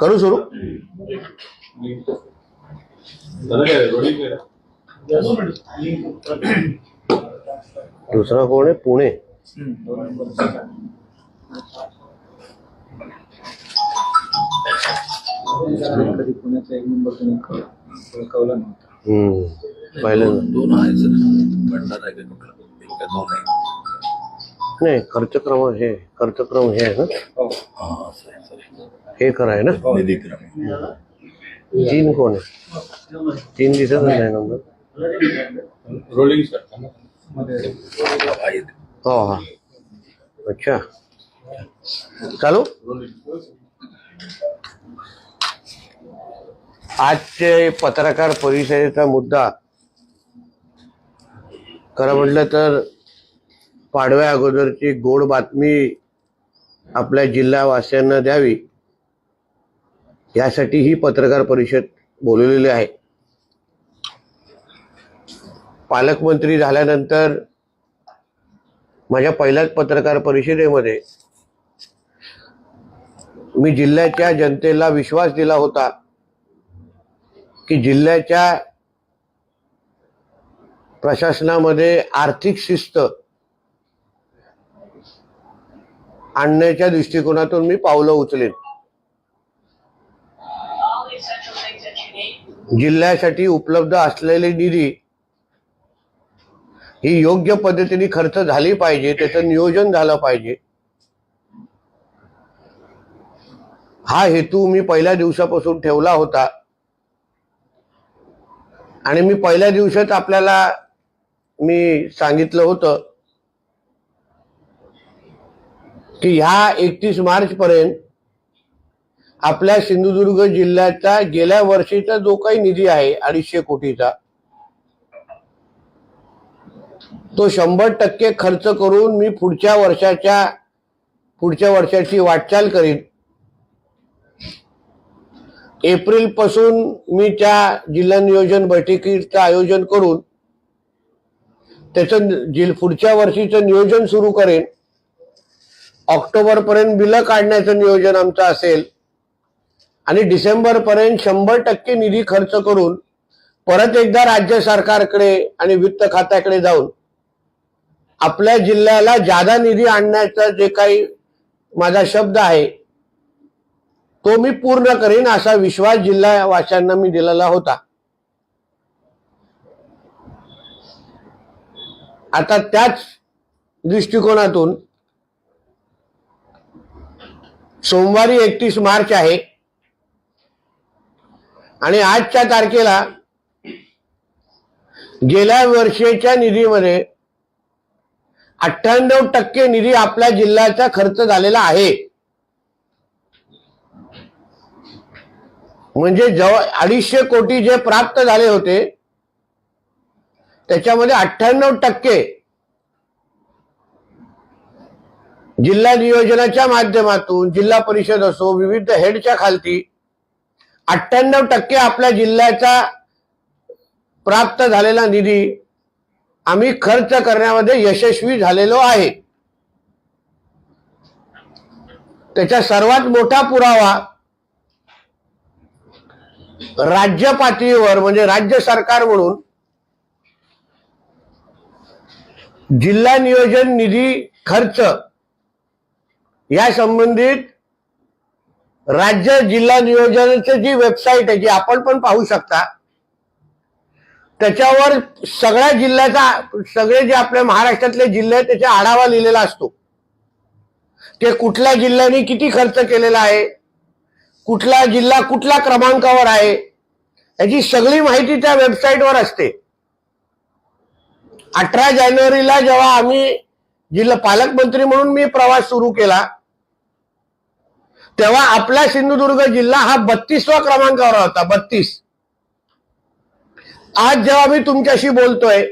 करू सुरू दुसरा कोण आहे? पुणे. पुण्याचा एक नंबर कळकवला नव्हता हम्म पहिल्यांदा दोन आहे भंडारा दोन आहे. नाही खर्चक्रम हे खर्चक्रम हे आहे ना? हा. असं आहे हे कराय ना? निधी क्रम तीन कोण आहे? तीन दिसत नाही नंबर रोलिंग सरमध्ये हो हा. अच्छा. चालू? आजचे पत्रकार परिषदेचा मुद्दा. खरं म्हटलं तर पाडव्या अगोदरची गोड बातमी आपल्या जिल्हावासियांना द्यावी यासाठी ही पत्रकार परिषद बोलवलेली आहे. पालकमंत्री झाल्यानंतर माझ्या पहिल्याच पत्रकार परिषदेमध्ये मी जिल्ह्याच्या जनतेला विश्वास दिला होता की जिल्ह्याच्या प्रशासनामध्ये आर्थिक शिस्त आणण्याच्या दृष्टिकोनातून मी पावलं उचलेन. जिल्ह्यासाठी उपलब्ध असलेली निधी ही योग्य पद्धतीने खर्च झाली पाहिजे त्याचं नियोजन झालं पाहिजे. हा हेतू मी पहिल्या दिवसापासून ठेवला होता. आणि मी पहिल्या दिवसात आपल्याला मी सांगितलं होतं की ह्या एकतीस मार्चपर्यंत आपल्या सिंधुदुर्ग जिल्ह्याचा गेल्या वर्षीचा जो काही निधी आहे अडीचशे कोटीचा तो शंभर टक्के खर्च करून मी पुढच्या वर्षाच्या पुढच्या वर्षाची वाटचाल करीन. एप्रिलपासून मी त्या जिल्हा नियोजन बैठकीचं आयोजन करून त्याचं जिल पुढच्या वर्षीचं नियोजन सुरू करेन. ऑक्टोबर पर्यंत बिलं काढण्याचं नियोजन आमचं असेल आणि डिसेंबर पर्यंत शंभर टक्के निधी खर्च करून परत एकदा राज्य सरकारकडे आणि वित्त खात्याकडे जाऊन आपल्या जिल्ह्याला जादा निधी आणण्याचा जे काही माझा शब्द आहे तो मी पूर्ण करेन असा विश्वास जिल्हावासियांना मी दिलेला होता. आता त्याच दृष्टिकोनातून सोमवारी एकतीस मार्च आहे. आणि आजच्या तारखेला गेल्या वर्षीच्या निधीमध्ये अठ्ठ्याण्णव टक्के निधी आपल्या जिल्ह्याचा खर्च झालेला आहे. म्हणजे जवळ अडीचशे कोटी जे प्राप्त झाले होते त्याच्यामध्ये अठ्ठ्याण्णव टक्के जिल्हा नियोजनाच्या माध्यमातून जिल्हा परिषद असो विविध हेडच्या खालती अठ्ठ्याण्णव टक्के आपल्या जिल्ह्याचा प्राप्त झालेला निधी आम्ही खर्च करण्यामध्ये यशस्वी झालेलो आहे. त्याचा सर्वात मोठा पुरावा राज्य पातळीवर म्हणजे राज्य सरकार म्हणून जिल्हा नियोजन निधी खर्च या संबंधित राज्य जिल्हा नियोजनाची जी वेबसाईट आहे जी आपण पण पाहू शकता त्याच्यावर सगळ्या जिल्ह्याचा सगळे जे आपल्या महाराष्ट्रातले जिल्हे आहेत त्याचा आढावा लिहिलेला असतो. ते कुठल्या जिल्ह्याने किती खर्च केलेला आहे कुठला जिल्हा कुठल्या क्रमांकावर आहे याची सगळी माहिती त्या वेबसाईटवर असते. अठरा जानेवारीला जेव्हा आम्ही जिल्हा पालकमंत्री म्हणून मी प्रवास सुरू केला तेव्हा आपला सिंधुदुर्ग जिल्हा हा बत्तीसवा क्रमांकावर होता बत्तीस. आज जेव्हा मी तुमच्याशी बोलतोय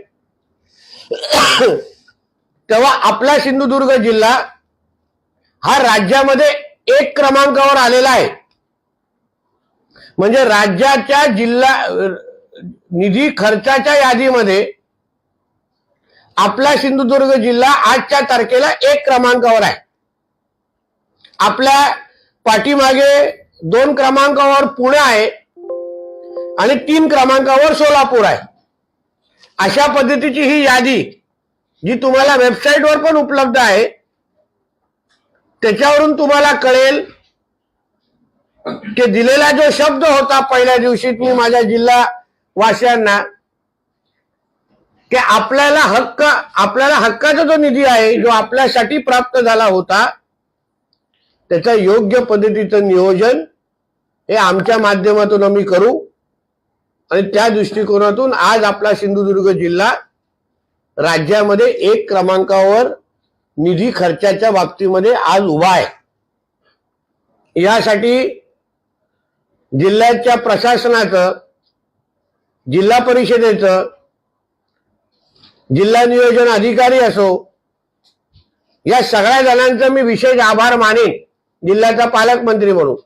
तेव्हा आपला सिंधुदुर्ग जिल्हा हा राज्यामध्ये एक क्रमांकावर आलेला आहे. म्हणजे राज्याच्या जिल्हा निधी खर्चाच्या यादीमध्ये आपला सिंधुदुर्ग जिल्हा आजच्या तारखेला एक क्रमांकावर आहे. आपल्या पाठीमागे दोन क्रमांकावर पुणे आहे आणि तीन क्रमांकावर सोलापूर आहे. अशा पद्धतीची ही यादी जी तुम्हाला वेबसाईटवर पण उपलब्ध आहे त्याच्यावरून तुम्हाला कळेल की दिलेला जो शब्द होता पहिल्या दिवशी मी माझ्या जिल्हा वासियांना की आपल्याला हक्क आपल्याला हक्काचा जो निधी आहे जो आपल्यासाठी प्राप्त झाला होता त्याचं योग्य पद्धतीचं नियोजन हे आमच्या माध्यमातून आम्ही करू. आणि त्या दृष्टिकोनातून आज आपला सिंधुदुर्ग जिल्हा राज्यामध्ये एक क्रमांकावर निधी खर्चाच्या बाबतीमध्ये आज उभा आहे. यासाठी जिल्ह्याच्या प्रशासनाचं जिल्हा परिषदेचं जिल्हा नियोजन अधिकारी असो या सगळ्या जणांचा मी विशेष आभार मानेन. जिल्ह्याचा पालकमंत्री म्हणून.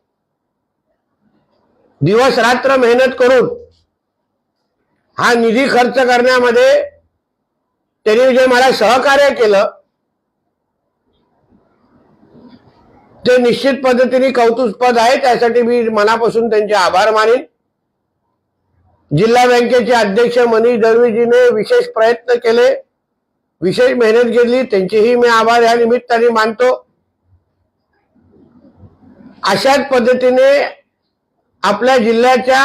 दिवस रात्र मेहनत करून हा निधी खर्च करण्यामध्ये त्यांनी जे मला सहकार्य केलं ते निश्चित पद्धतीने कौतुकपद आहे त्यासाठी मी मनापासून त्यांचे आभार मानेन. जिल्हा बँकेचे अध्यक्ष मनीष दळवीजीने विशेष प्रयत्न केले विशेष मेहनत घेतली त्यांचेही मी आभार या निमित्ताने मानतो. अशाच पद्धतीने आपल्या जिल्ह्याच्या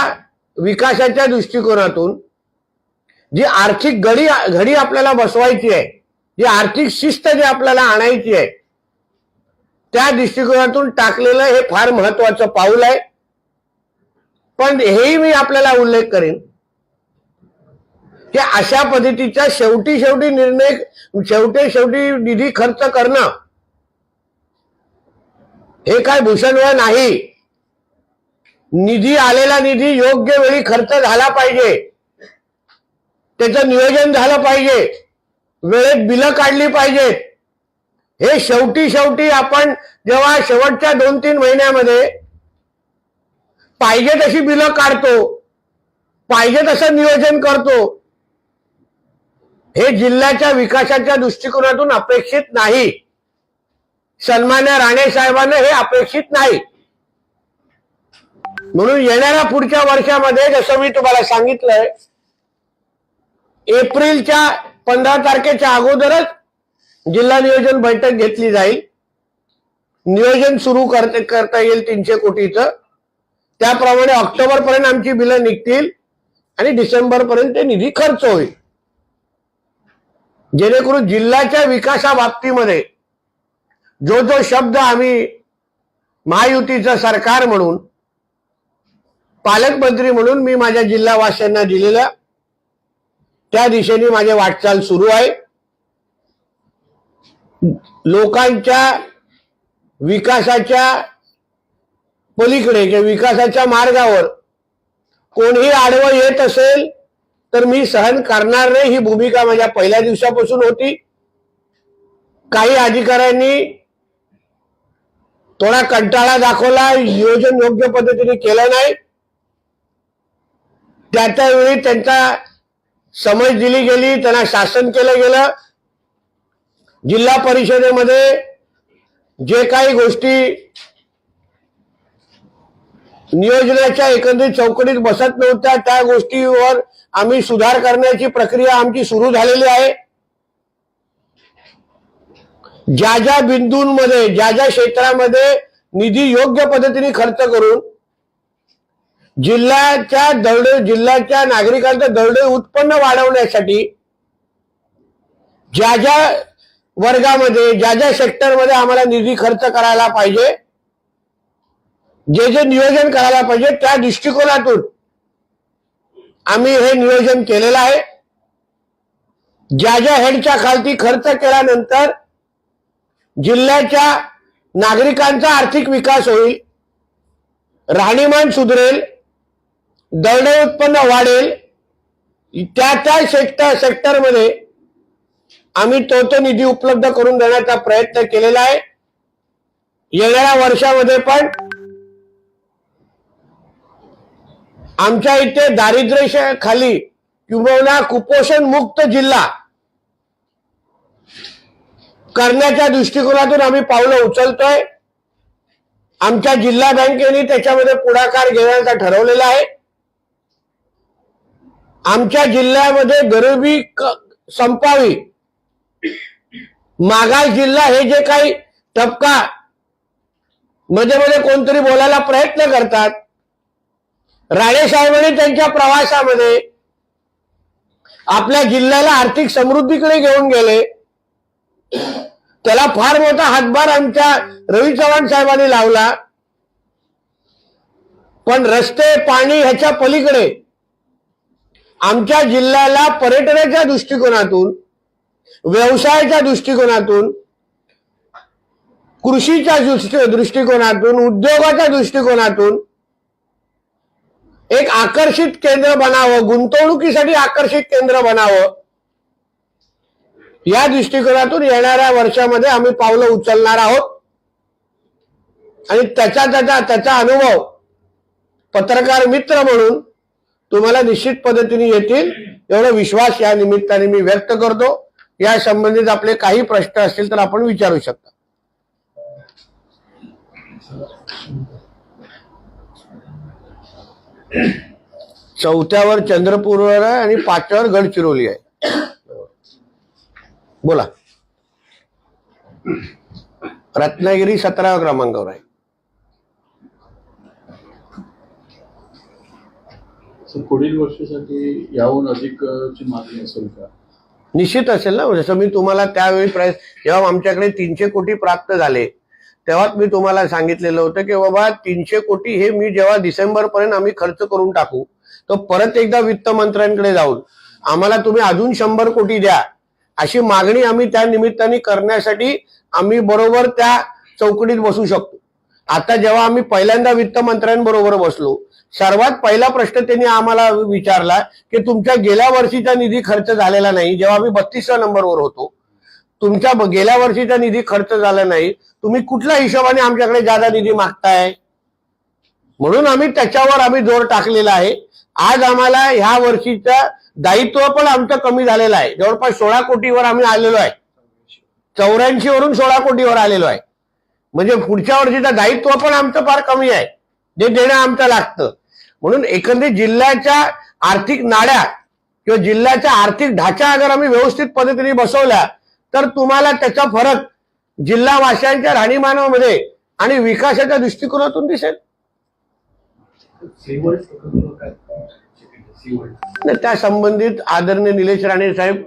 विकासाच्या दृष्टिकोनातून जी आर्थिक घडी घडी आपल्याला बसवायची आहे जी आर्थिक शिस्त जी आपल्याला आणायची आहे त्या दृष्टिकोनातून टाकलेलं हे फार महत्वाचं पाऊल आहे. पण हेही मी आपल्याला उल्लेख करेन की अशा पद्धतीच्या शेवटी शेवटी निर्णय शेवटी शेवटी निधी खर्च करणं हे काय भूषणवळ नाही. निधी आलेला निधी योग्य वेळी खर्च झाला पाहिजे. त्याचं नियोजन झालं पाहिजे. वेळेत बिलं काढली पाहिजेत. हे शेवटी शेवटी आपण जेव्हा शेवटच्या दोन तीन महिन्यामध्ये पाहिजे तशी बिलं काढतो पाहिजे तसं नियोजन करतो हे जिल्ह्याच्या विकासाच्या दृष्टिकोनातून अपेक्षित नाही. सन्मान्य राणे साहेबांना हे अपेक्षित नाही. म्हणून येणाऱ्या पुढच्या वर्षामध्ये जसं मी तुम्हाला सांगितलंय एप्रिलच्या पंधरा तारखेच्या अगोदरच जिल्हा नियोजन बैठक घेतली जाईल. नियोजन सुरू करता करता येईल तीनशे कोटीचं. त्याप्रमाणे ऑक्टोबर पर्यंत आमची बिलं निघतील आणि डिसेंबर पर्यंत ते निधी खर्च होईल. जेणेकरून जिल्ह्याच्या विकासाबाबतीमध्ये जो जो शब्द आम्ही महायुतीचं सरकार म्हणून पालकमंत्री म्हणून मी माझ्या जिल्हावासियांना दिलेला त्या दिशेने माझी वाटचाल सुरू आहे. लोकांच्या विकासाच्या पलीकडे किंवा विकासाच्या मार्गावर कोणीही आडवं येत असेल तर मी सहन करणार नाही. ही भूमिका माझ्या पहिल्या दिवसापासून होती. काही अधिकाऱ्यांनी थोडा कंटाळा दाखवला नियोजन योग्य पद्धतीने केलं नाही. त्या त्यावेळी त्यांचा समज दिली गेली त्यांना शासन केलं गेलं. जिल्हा परिषदेमध्ये जे काही गोष्टी नियोजनाच्या एकंदरीत चौकटीत बसत नव्हत्या त्या गोष्टीवर आम्ही सुधार करण्याची प्रक्रिया आमची सुरू झालेली आहे. ज्या ज्या बिंदूंमध्ये ज्या ज्या क्षेत्रामध्ये निधी योग्य पद्धतीने खर्च करून जिल्ह्याच्या दरडे जिल्ह्याच्या नागरिकांचं दरडे उत्पन्न वाढवण्यासाठी ज्या ज्या वर्गामध्ये ज्या ज्या सेक्टरमध्ये आम्हाला निधी खर्च करायला पाहिजे जे जे नियोजन करायला पाहिजे त्या दृष्टिकोनातून आम्ही हे नियोजन केलेलं आहे. ज्या ज्या हेडच्या खालती खर्च केल्यानंतर जिल्ह्याच्या नागरिकांचा आर्थिक विकास होईल राहणीमान सुधरेल दरडे उत्पन्न वाढेल त्या त्या सेक्टर सेक्टरमध्ये आम्ही तो तो निधी उपलब्ध करून देण्याचा प्रयत्न केलेला आहे. येणाऱ्या वर्षामध्ये पण आमच्या इथे दारिद्र्य खाली किंबहुना कुपोषण मुक्त जिल्हा करण्याच्या दृष्टिकोनातून आम्ही पावलं उचलतोय. आमच्या जिल्हा बँकेने त्याच्यामध्ये पुढाकार घेण्याचा ठरवलेला आहे. आमच्या जिल्ह्यामध्ये गरिबी संपावी. मागास जिल्हा हे जे काही टपका मध्ये मध्ये कोणतरी बोलायला प्रयत्न करतात. राणे साहेबांनी त्यांच्या प्रवासामध्ये आपल्या जिल्ह्याला आर्थिक समृद्धीकडे घेऊन गेले. त्याला फार मोठा हातभार आमच्या रवी चव्हाण साहेबांनी लावला. पण रस्ते पाणी ह्याच्या पलीकडे. आमच्या जिल्ह्याला पर्यटनाच्या दृष्टिकोनातून व्यवसायाच्या दृष्टिकोनातून कृषीच्या दृष्टिकोनातून उद्योगाच्या दृष्टिकोनातून एक आकर्षित केंद्र बनावं गुंतवणुकीसाठी आकर्षित केंद्र बनावं या दृष्टिकोनातून येणाऱ्या वर्षामध्ये आम्ही पावलं उचलणार आहोत. आणि त्याचा त्याचा त्याचा अनुभव पत्रकार मित्र म्हणून तुम्हाला निश्चित पद्धतीने येतील. एवढा विश्वास या निमित्ताने मी व्यक्त करतो. या संबंधित आपले काही प्रश्न असतील तर आपण विचारू शकता. चौथ्यावर चंद्रपूरवर आहे आणि पाचव्यावर गडचिरोली आहे. बोला. रत्नागिरी सतराव्या क्रमांकावर आहे. पुढील वर्षासाठी याहून अधिक अ, ची मागणी असेल का? निश्चित असेल ना जसं मी तुम्हाला त्यावेळी प्राइस जेव्हा आमच्याकडे तीनशे कोटी प्राप्त झाले तेव्हाच मी तुम्हाला सांगितलेलं होतं की बाबा तीनशे कोटी हे मी जेव्हा डिसेंबर पर्यंत आम्ही खर्च करून टाकू तर परत एकदा वित्त मंत्र्यांकडे जाऊन आम्हाला तुम्ही अजून शंभर कोटी द्या. अशी मागणी आम्ही त्या निमित्ताने करण्यासाठी आम्ही बरोबर त्या चौकटीत बसू शकतो. आता जेव्हा आम्ही पहिल्यांदा वित्त मंत्र्यांबरोबर बसलो सर्वात पहिला प्रश्न त्यांनी आम्हाला विचारला की तुमच्या गेल्या वर्षीचा निधी खर्च झालेला नाही जेव्हा आम्ही बत्तीसव्या नंबरवर होतो तुमच्या गेल्या वर्षीचा निधी खर्च झाला नाही तुम्ही कुठल्या हिशोबाने आमच्याकडे जादा निधी मागताय? म्हणून आम्ही त्याच्यावर आम्ही जोर टाकलेला आहे. आज आम्हाला ह्या वर्षीचं दायित्व पण आमचं कमी झालेलं आहे. जवळपास सोळा कोटीवर आम्ही आलेलो आहे. चौऱ्याऐंशी वरून सोळा कोटीवर आलेलो आहे. म्हणजे पुढच्या वर्षीचं दायित्व पण आमचं फार कमी आहे. जे देणं आमचं लागतं. म्हणून एकंदरीत जिल्ह्याच्या आर्थिक नाड्या किंवा जिल्ह्याच्या आर्थिक ढाचा जर आम्ही व्यवस्थित पद्धतीने बसवल्या तर तुम्हाला त्याचा फरक जिल्हावासियांच्या राहणीमानामध्ये आणि विकासाच्या दृष्टिकोनातून दिसेल. नाही, त्या संबंधित आदरणीय निलेश राणे साहेब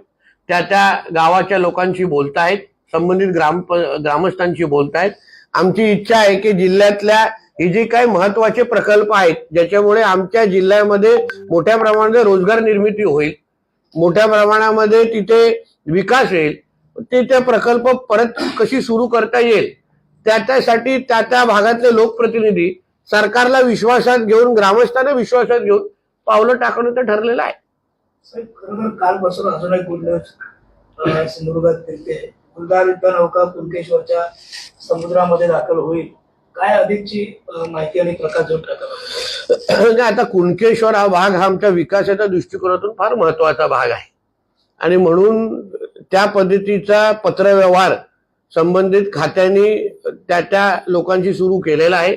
त्या त्या गावाच्या लोकांशी बोलतायत संबंधित ग्राम ग्रामस्थांशी बोलतायत. आमची इच्छा आहे की जिल्ह्यातल्या हे जे काही महत्त्वाचे प्रकल्प आहेत ज्याच्यामुळे आमच्या जिल्ह्यामध्ये मोठ्या प्रमाणात रोजगार निर्मिती होईल मोठ्या प्रमाणामध्ये तिथे विकास येईल ते त्या प्रकल्प परत कशी सुरू करता येईल त्या त्यासाठी त्या त्या भागातले लोकप्रतिनिधी सरकारला विश्वासात घेऊन ग्रामस्थांना विश्वासात घेऊन पावलं टाकण्याचं ठरलेलं आहे. खरोखर कालपासून अजून एक गुड सिंधुदुर्गात फिरते युद्ध नौका कुणकेश्वरच्या समुद्रामध्ये दाखल होईल. काय अधिकची माहिती आणि प्रकाश जोड नाही, आता कुणकेश्वर हा भाग हा आमच्या विकासाच्या दृष्टिकोनातून फार महत्त्वाचा भाग आहे. आणि म्हणून त्या पद्धतीचा पत्रव्यवहार संबंधित खात्यांनी त्या त्या लोकांशी सुरू केलेला आहे.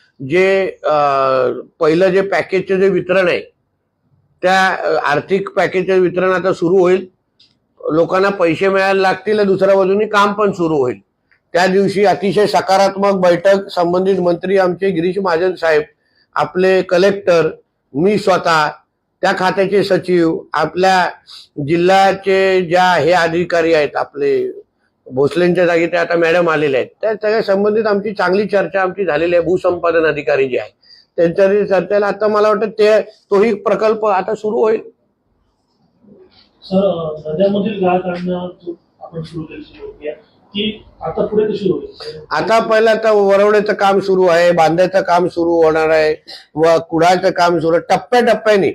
जे पहिलं जे पॅकेजचं जे वितरण आहे त्या आर्थिक पॅकेजचं वितरण आता सुरू होईल. लोकांना पैसे मिळायला लागतील आणि दुसऱ्या बाजूनी काम पण सुरू होईल. त्या दिवशी अतिशय सकारात्मक बैठक संबंधित मंत्री आमचे गिरीश महाजन साहेब आपले कलेक्टर मी स्वतः त्या खात्याचे सचिव आपल्या जिल्ह्याचे ज्या हे अधिकारी आहेत आपले भोसलेंच्या जागी ते आता मॅडम आलेले आहेत. त्या सगळ्या संबंधित आमची चांगली चर्चा आमची झालेली आहे. भूसंपादन अधिकारी जे आहे त्यांच्या चर्चेला आता मला वाटतं ते तोही प्रकल्प आता सुरू होईल. आता पहिलं आता वरवण्याचं काम सुरू आहे बांधायचं काम सुरू होणार आहे व कुडाचं काम सुरू आहे. टप्प्याटप्प्याने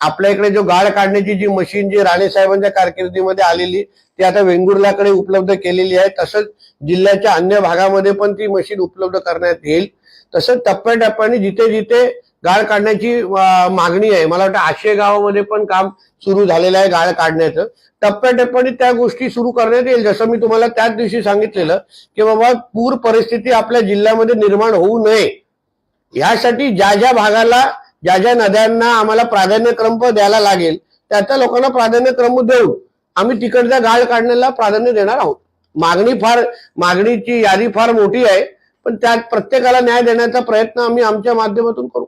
आपल्या इकडे जो गाळ काढण्याची जी मशीन जी राणे साहेबांच्या कारकिर्दीमध्ये आलेली ती आता वेंगुर्लाकडे उपलब्ध केलेली आहे. तसंच जिल्ह्याच्या अन्य भागामध्ये पण ती मशीन उपलब्ध करण्यात येईल. तसंच टप्प्याटप्प्याने जिथे जिथे गाळ काढण्याची मागणी आहे. मला वाटतं आशे गावामध्ये पण काम सुरू झालेलं आहे गाळ काढण्याचं. टप्प्याटप्प्याने त्या गोष्टी सुरू करण्यात येईल. जसं मी तुम्हाला त्याच दिवशी सांगितलेलं की बाबा पूर परिस्थिती आपल्या जिल्ह्यामध्ये निर्माण होऊ नये. यासाठी ज्या ज्या भागाला ज्या ज्या नद्यांना आम्हाला प्राधान्यक्रम द्यायला लागेल त्या त्या लोकांना प्राधान्यक्रम देऊ आम्ही तिकडच्या गाळ काढण्याला प्राधान्य देणार आहोत. मागणी फार मागणीची यादी फार मोठी आहे पण त्यात प्रत्येकाला न्याय देण्याचा प्रयत्न आम्ही आमच्या माध्यमातून करू.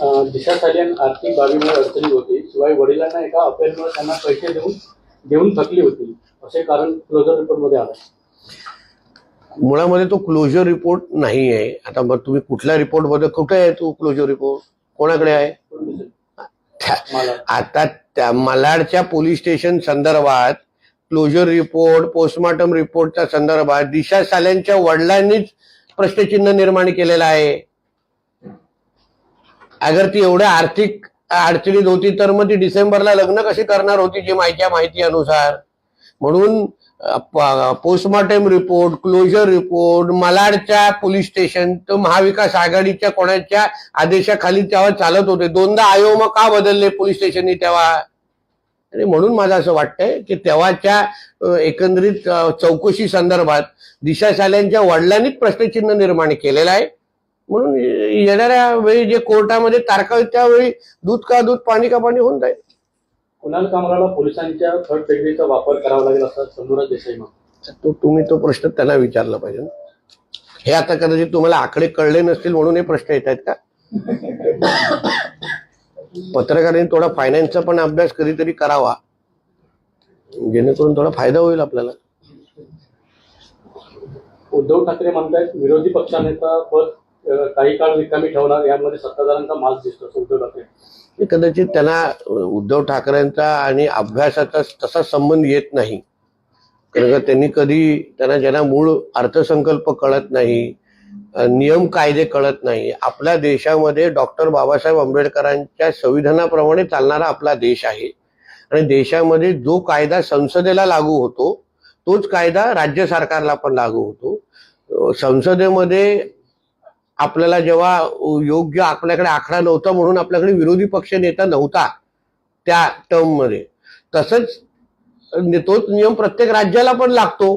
अं, दिशा सालियन आर्थिक बाबीमुळे अडचणी होती. शिवाय वडिलांना एका अफेअरमुळे त्यांना पैसे देऊन देऊन थकली होती. असे कारण क्लोजर रिपोर्टमध्ये आलं. मुळामध्ये तो क्लोजर रिपोर्ट नाही आहे. आता मग तुम्ही कुठल्या रिपोर्टमध्ये कुठे आहे तो क्लोजर रिपोर्ट कोणाकडे आहे? आता त्या मलाडच्या पोलीस स्टेशन संदर्भात क्लोजर रिपोर्ट पोस्टमॉर्टम रिपोर्टच्या संदर्भात दिशा साल्यांच्या वडिलांनीच प्रश्नचिन्ह निर्माण केलेलं आहे. अगर ती एवढ्या आर्थिक अडचणीत होती तर मग ती डिसेंबरला लग्न कशी करणार होती जी माहिती माहिती अनुसार. म्हणून पोस्टमॉर्टम रिपोर्ट क्लोजर रिपोर्ट मलाडच्या पोलीस स्टेशन तर महाविकास आघाडीच्या कोणाच्या आदेशाखाली तेव्हा चालत होते. दोनदा आयोग का बदलले पोलीस स्टेशननी तेव्हा? आणि म्हणून मला असं वाटतंय की तेव्हाच्या एकंदरीत चौकशी संदर्भात दिशाशाल्यांच्या वडिलांनीच प्रश्नचिन्ह निर्माण केलेलं आहे. म्हणून येणाऱ्या वेळी जे कोर्टामध्ये तारखा त्यावेळी दूध का दूध पाणी का पाणी होऊन जाईल. कुणाल कामराला पोलिसांच्या थर्ड टेक्निकचा वापर करावा लागेल असं संदुरा देसाई तो तुम्ही तो प्रश्न त्यांना विचारला पाहिजे. हे आता कदाचित तुम्हाला आकडे कळले नसतील म्हणून हे प्रश्न येत आहेत का? पत्रकारांनी थोडा फायनान्सचा पण अभ्यास कधीतरी करावा. जेणेकरून थोडा फायदा होईल आपल्याला. उद्धव ठाकरे म्हणतायत विरोधी पक्षनेता पद काही काळ रिकामी ठेवणार यामध्ये सत्ताधाऱ्यांचा माल दिसतो उद्धव ठाकरे. कदाचित त्यांना उद्धव ठाकरेंचा आणि अभ्यासाचा तसा संबंध येत नाही. कारण का त्यांनी कधी त्यांना ज्यांना मूळ अर्थसंकल्प कळत नाही नियम कायदे कळत नाही आपल्या देशामध्ये डॉक्टर बाबासाहेब आंबेडकरांच्या संविधानाप्रमाणे चालणारा आपला देश आहे. आणि देशामध्ये जो कायदा संसदेला लागू होतो तोच कायदा राज्य सरकारला पण लागू होतो. संसदेमध्ये आपल्याला जेव्हा योग्य आपल्याकडे आकडा नव्हता म्हणून आपल्याकडे विरोधी पक्ष नेता नव्हता त्या टर्ममध्ये. तसंच तोच नियम प्रत्येक राज्याला पण लागतो.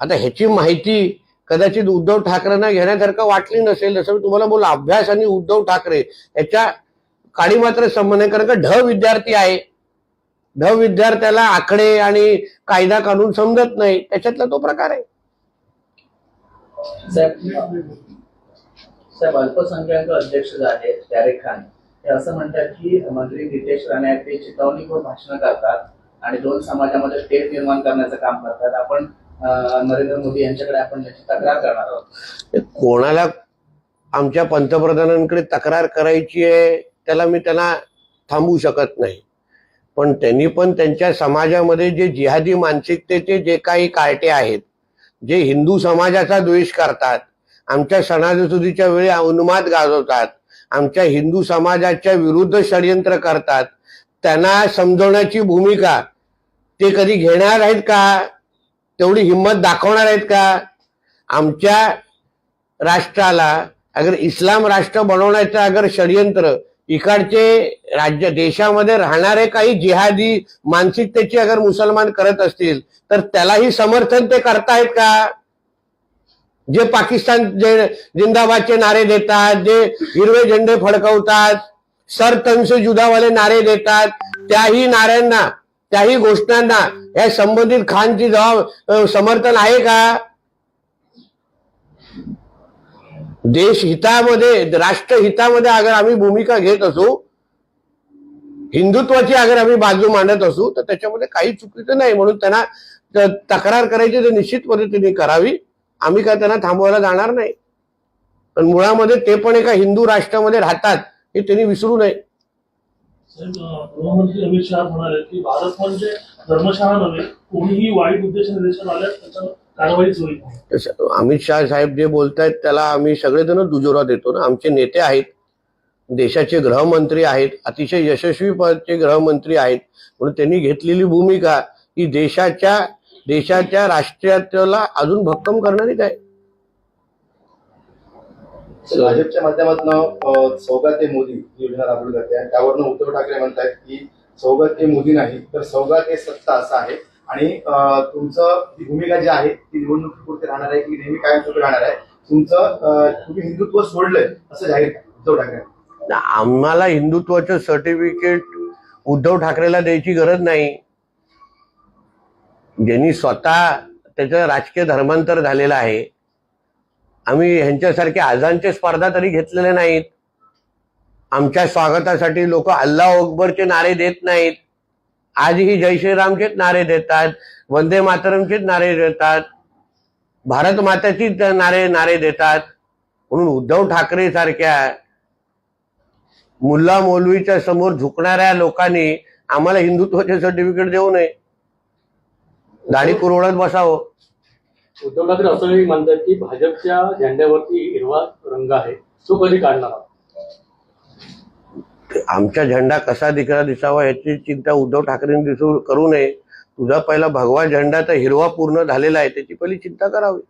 आता ह्याची माहिती कदाचित उद्धव ठाकरेंना घेण्यासारखं वाटली नसेल जसं मी तुम्हाला बोललो अभ्यास आणि उद्धव ठाकरे याच्या काळी मात्र संबंध आहे कारण का ढ विद्यार्थी आहे. ढ विद्यार्थ्याला आकडे आणि कायदा कानून समजत नाही त्याच्यातला तो प्रकार आहे. साहेब अल्पसंख्याक अध्यक्ष झाले तारेक खान. ते असं म्हणतात की मंत्री नितेश राणे आहेत ते चितवणीवर भाषण करतात आणि दोन समाजामध्ये तेढ निर्माण करण्याचं काम करतात. आपण नरेंद्र मोदी यांच्याकडे आपण याची तक्रार करणार आहोत. कोणाला आमच्या पंतप्रधानांकडे तक्रार करायची आहे त्याला मी त्यांना थांबवू शकत नाही. पण त्यांनी पण त्यांच्या समाजामध्ये जे जिहादी मानसिकतेचे जे काही कार्टे आहेत जे हिंदू समाजाचा द्वेष करतात आमच्या सणासुदीच्या वेळी उन्माद गाजवतात. आमच्या हिंदू समाजाच्या विरुद्ध षडयंत्र करतात. त्यांना समजवण्याची भूमिका ते कधी घेणार आहेत का? तेवढी हिंमत दाखवणार आहेत का? आमच्या राष्ट्राला अगर इस्लाम राष्ट्र बनवण्याचं अगर षडयंत्र इकडचे राज्य देशामध्ये राहणारे काही जिहादी मानसिकतेची अगर मुसलमान करत असतील तर त्यालाही समर्थन ते करतायत का? जे पाकिस्तान जे जिंदाबादचे नारे देतात जे हिरवे झेंडे फडकवतात सर तन जुदावाले नारे देतात त्याही नाऱ्यांना त्याही घोषणांना या संबंधित खानची जबाब समर्थन आहे का? देश हितामध्ये राष्ट्र हितामध्ये अगर आम्ही भूमिका घेत असू हिंदुत्वाची अगर आम्ही बाजू मांडत असू तर त्याच्यामध्ये काही चुकीचं नाही म्हणून त्यांना तक्रार करायची तर निश्चित पद्धतीने करावी. आम्ही काय त्यांना थांबवायला जाणार नाही. पण मुळामध्ये ते पण एका हिंदू राष्ट्रामध्ये राहतात हे त्यांनी विसरू नये. गृहमंत्री अमित शहा म्हणाले की भारत म्हणजे धर्मशाळा नव्हे कोणीही वाईट उद्देशाने देशात आल्यास त्याच्यावर कारवाईच होईल. तसं अमित शहा साहेब जे बोलतायत त्याला आम्ही सगळेजण दुजोरा देतो ना. आमचे नेते आहेत देशाचे गृहमंत्री आहेत अतिशय यशस्वी पदचे गृहमंत्री आहेत. म्हणून त्यांनी घेतलेली भूमिका ही देशाच्या देशाच्या राष्ट्रीयत्वाला अजून भक्कम करणारीच आहे. भाजपच्या माध्यमातून सौगात ए मोदी ही योजना राबवली जाते. आणि त्यावरनं उद्धव ठाकरे म्हणतात की सौगात ए मोदी नाही तर सौगात ए सत्ता असं आहे. आणि तुमचं ही भूमिका जी आहे ती निवडणुकीपुरती राहणार आहे की नेहमी कायमस्वरूपी राहणार आहे? तुमचं तुम्ही हिंदुत्व सोडलंय असं जाहीर उद्धव ठाकरे. आम्हाला हिंदुत्वाचं सर्टिफिकेट उद्धव ठाकरेला द्यायची गरज नाही. ज्यांनी स्वतः त्याचं राजकीय धर्मांतर झालेलं आहे आम्ही ह्यांच्यासारखे आजांचे स्पर्धा तरी घेतलेले नाहीत. आमच्या स्वागतासाठी लोक अल्लाह अकबरचे नारे देत नाहीत. आजही जय श्रीरामचेच नारे देतात वंदे मातरमचेच नारे देतात भारत माताची नारे नारे देतात. म्हणून उद्धव ठाकरे सारख्या मुल्ला मौलवीच्या समोर झुकणाऱ्या लोकांनी आम्हाला हिंदुत्वाचे सर्टिफिकेट देऊ नये. दाढी कुरवडत बसावं. उद्धव ठाकरे असंही म्हणतात की भाजपच्या झेंड्यावरती हिरवा रंग आहे. तो कधी काढणार? आमचा झेंडा कसा दिखरा दिसावा याची चिंता उद्धव ठाकरेंनी दिसू करू नये. तुझा पहिला भगवा झेंडा तर हिरवा पूर्ण झालेला आहे त्याची पहिली चिंता करावी.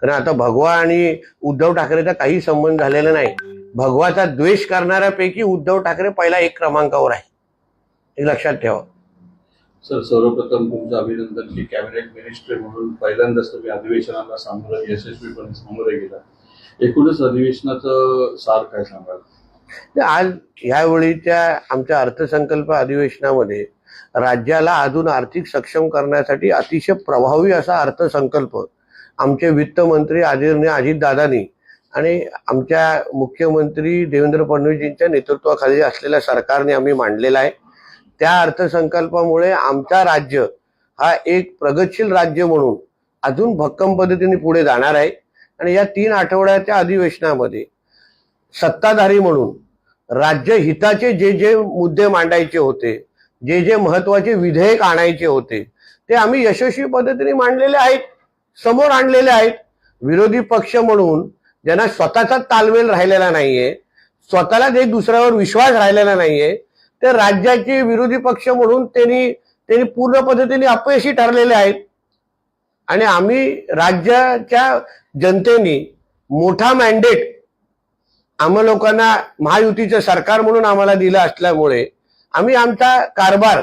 कारण आता भगवा आणि उद्धव ठाकरेचा काही संबंध झालेला नाही. भगवाचा द्वेष करणाऱ्यापैकी उद्धव ठाकरे पहिला एक क्रमांकावर आहे. हे लक्षात ठेवा. सर सर्वप्रथम तुमचं अभिनंदन की कॅबिनेट मिनिस्टर म्हणून पहिल्यांदाच तुम्ही अधिवेशनाला सामोरं यशस्वीपणे सामोरे गेला. एकूणच अधिवेशनाचं सार काय सांगाल? आज ह्यावेळीच्या आमच्या अर्थसंकल्प अधिवेशनामध्ये राज्याला अजून आर्थिक सक्षम करण्यासाठी अतिशय प्रभावी असा अर्थसंकल्प आमचे वित्तमंत्री आदरणीय अजितदादांनी आणि आमच्या मुख्यमंत्री देवेंद्र फडणवीसजींच्या नेतृत्वाखाली असलेल्या सरकारने आम्ही मांडलेला आहे. त्या अर्थसंकल्पामुळे आमचा राज्य हा एक प्रगतशील राज्य म्हणून अजून भक्कम पद्धतीने पुढे जाणार आहे. आणि या तीन आठवड्याच्या अधिवेशनामध्ये सत्ताधारी म्हणून राज्य हिताचे जे जे मुद्दे मांडायचे होते जे जे महत्त्वाचे विधेयक आणायचे होते ते आम्ही यशस्वी पद्धतीने मांडलेले आहेत समोर आणलेले आहेत. विरोधी पक्ष म्हणून ज्यांना स्वतःचा तालमेल राहिलेला नाहीये स्वतःलाच एक दुसऱ्यावर विश्वास राहिलेला नाहीये ते राज्याचे विरोधी पक्ष म्हणून त्यांनी त्यांनी पूर्ण पद्धतीने अपयशी ठरलेले आहेत. आणि आम्ही राज्याच्या जनतेने मोठा मॅन्डेट आम्हा लोकांना महायुतीचं सरकार म्हणून आम्हाला दिलं असल्यामुळे आम्ही आमचा कारभार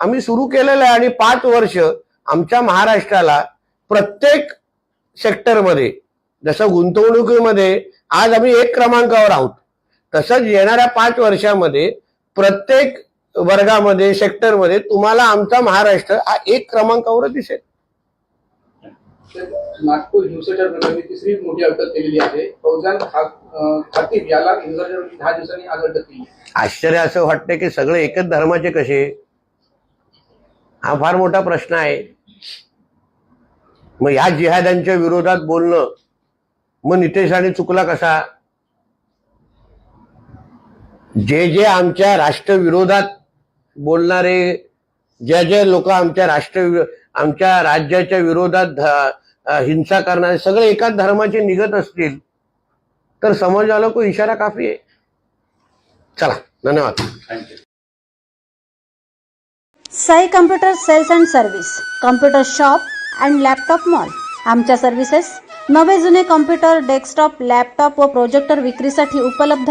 आम्ही सुरू केलेला आहे आणि पाच वर्ष आमच्या महाराष्ट्राला प्रत्येक सेक्टरमध्ये जसं गुंतवणुकीमध्ये आज आम्ही एक क्रमांकावर आहोत. तसंच येणाऱ्या पाच वर्षामध्ये प्रत्येक वर्गामध्ये सेक्टरमध्ये तुम्हाला आमचा महाराष्ट्र हा एक क्रमांकावर दिसेल. नागपूर हिंसाचार प्रकरणी तिसरी मोठी अटक केलेली आहे. फौजान खा- अं, खातीब याला हिंसाचार दहा दिवसांनी आज अटक केली आश्चर्य असं वाटतं की सगळे एकच धर्माचे कसे? हा फार मोठा प्रश्न आहे. मग ह्या जिहाद्यांच्या विरोधात बोलणं मग नितेश राणे चुकला कसा? जे जे आमच्या राष्ट्रविरोधात बोलणारे ज्या ज्या लोक आमच्या राष्ट्र आमच्या राज्याच्या विरोधात हिंसा करणारे सगळे एकाच धर्माचे निघत असतील तर समजाला को इशारा काफी आहे. चला धन्यवाद. Thank you Sai computer sales and service computer shop and laptop mall. आमच्या सर्व्हिसेस नवे जुने कम्प्युटर डेस्कटॉप लॅपटॉप व प्रोजेक्टर विक्रीसाठी उपलब्ध